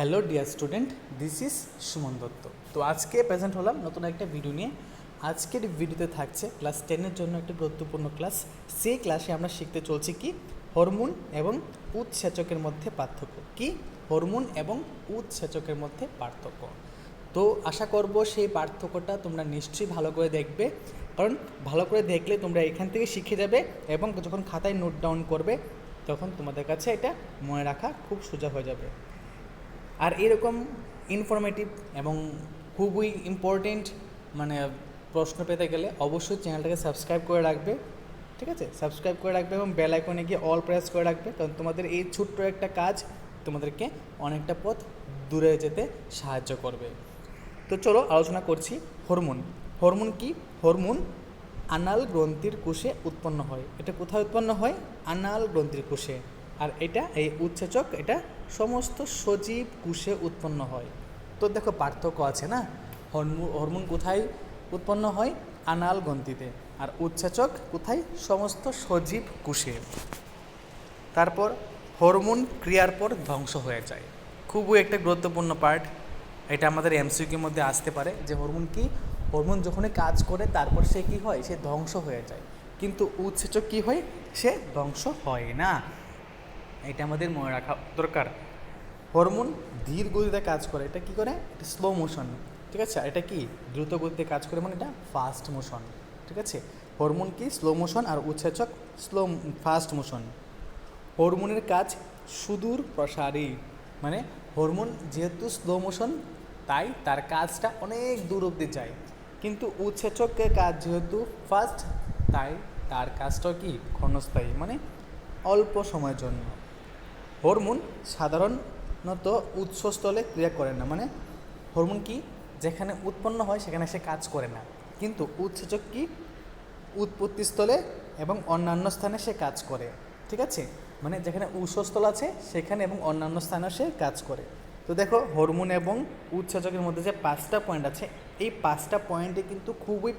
Hello dear student, this is Suman Dutta. তো আজকে present হলাম নতুন একটা ভিডিও নিয়ে। আজকের ভিডিওতে থাকছে ক্লাস টেনের জন্য একটা গুরুত্বপূর্ণ ক্লাস। সেই ক্লাসে আমরা শিখতে চলছি কি? হরমোন এবং উৎসেচকের মধ্যে পার্থক্য। কি? হরমোন এবং উৎসেচকের মধ্যে পার্থক্য। তো আশা করব সেই পার্থক্যটা তোমরা নিশ্চয়ই ভালো করে দেখবে। কারণ ভালো করে দেখলে তোমরা এখান থেকে শিখে যাবে এবং যখন খাতায় নোট ডাউন করবে, তখন তোমাদের কাছে এটা মনে রাখা খুব সোজা হয়ে যাবে। এরকম ইনফরমেটিভ এবং খুবই ইম্পর্টেন্ট মানে প্রশ্ন পেতে গেলে অবশ্যই চ্যানেলটাকে সাবস্ক্রাইব করে রাখবে, ঠিক আছে? সাবস্ক্রাইব করে রাখবে এবং বেল আইকনে গিয়ে অল প্রেস করে রাখবে, কারণ তোমাদের এই ছোট্ট একটা কাজ তোমাদেরকে অনেকটা পথ দূরে যেতে সাহায্য করবে। তো চলো আলোচনা করছি হরমোন হরমোন কি? হরমোন আনাল গ্রন্থির কোষে উৎপন্ন হয়। এটা কোথায় উৎপন্ন হয়? আনাল গ্রন্থির কোষে। আর এটা, এই উৎসেচক, এটা সমস্ত সজীব কোষে উৎপন্ন হয়। তো দেখো পার্থক্য আছে না? হরমোন হরমোন কোথায় উৎপন্ন হয়? আনাল গ্রন্থিতে। আর উৎসেচক কোথায়? সমস্ত সজীব কোষে। তারপর হরমোন ক্রিয়ার পর ধ্বংস হয়ে যায়। খুবই একটা গুরুত্বপূর্ণ পার্ট। এটা আমাদের এমসিকিউর মধ্যে আসতে পারে যে হরমোন কি? হরমোন যখনই কাজ করে, তারপর সে কি হয়? সে ধ্বংস হয়ে যায়। কিন্তু উৎসেচক কি হয়? সে ধ্বংস হয় না। এটা আমাদের মনে রাখা দরকার। হরমোন ধীর গতিতে কাজ করে। এটা কি করে? এটা স্লো মোশন ঠিক আছে? এটা কি? দ্রুত গতিতে কাজ করে মানে এটা ফাস্ট মোশন ঠিক আছে? হরমোন কি? স্লো মোশন আর উৎসেচক স্লো ফাস্ট মোশন হরমোনের কাজ সুদূর প্রসারী। মানে হরমোন যেহেতু স্লো মোশন তাই তার কাজটা অনেক দূর অবধি যায়। কিন্তু উৎসেচকের কাজ যেহেতু ফাস্ট তাই তার কাজটা কি? ক্ষণস্থায়ী। মানে অল্প সময়ের জন্য। হরমোন সাধারণত উৎসস্থলে ক্রিয়া করে না। মানে হরমোন কি? যেখানে উৎপন্ন হয়, সেখানে সে কাজ করে না। কিন্তু উৎসেচক কি? উৎপত্তিস্থলে এবং অন্যান্য স্থানে সে কাজ করে। ঠিক আছে? মানে যেখানে উৎসস্থল আছে, সেখানে এবং অন্যান্য স্থানে সে কাজ করে। তো দেখো, হরমোন এবং উৎসেচকের মধ্যে যে পাঁচটা পয়েন্ট আছে, এই পাঁচটা পয়েন্টে কিন্তু খুবই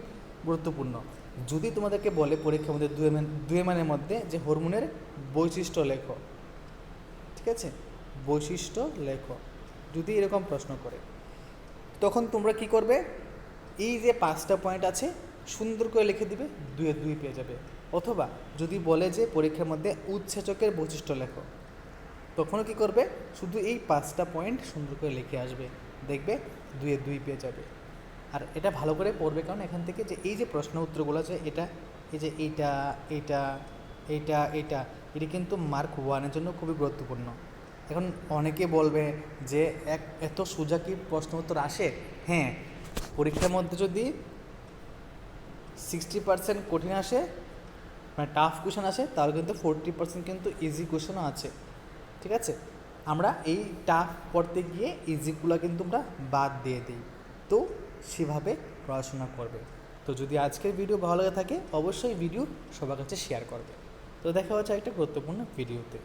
গুরুত্বপূর্ণ। যদি তোমাদেরকে বলে পরীক্ষার মধ্যে দুই দুই মানের মধ্যে যে হরমোনের বৈশিষ্ট্য লেখো ঠিক আছে? বৈশিষ্ট্য লেখো। যদি এরকম প্রশ্ন করে। তখন তোমরা কি করবে? এই যে পাঁচটা পয়েন্ট আছে, সুন্দর করে লিখে দিবে, দুয়ে দুই পেয়ে যাবে। অথবা যদি বলে যে পরীক্ষার মধ্যে উৎসেচকের বৈশিষ্ট্য লেখো, তখনও কি করবে? শুধু এই পাঁচটা পয়েন্ট সুন্দর করে লিখে আসবে। দেখবে দুয়ে দুই পেয়ে যাবে। আর এটা ভালো করে পড়বে, কারণ এখান থেকে যে এই যে প্রশ্ন উত্তরগুলো আছে, এটা, এই যে এইটা এইটা এইটা এইটা। এটি কিন্তু মার্ক ওয়ানের জন্য খুবই গুরুত্বপূর্ণ। এখন অনেকে বলবে যে, এক, এত সোজা কি প্রশ্ন উত্তর আসে? হ্যাঁ পরীক্ষার মধ্যে যদি সিক্সটি পার্সেন্ট কঠিন আসে মানে টাফ কোয়েশন আসে, তাহলে কিন্তু ফোরটি পার্সেন্ট কিন্তু ইজি কোয়েশনও আছে। ঠিক আছে? আমরা এই টাফ পড়তে গিয়ে ইজিগুলো কিন্তু আমরা বাদ দিয়ে দিই। তো সেভাবে পড়াশোনা করবে। তো যদি আজকের ভিডিও ভালো লাগে থাকে, অবশ্যই ভিডিও সবার কাছে শেয়ার করবে। তো দেখা হচ্ছে একটা গুরুত্বপূর্ণ ভিডিওতে।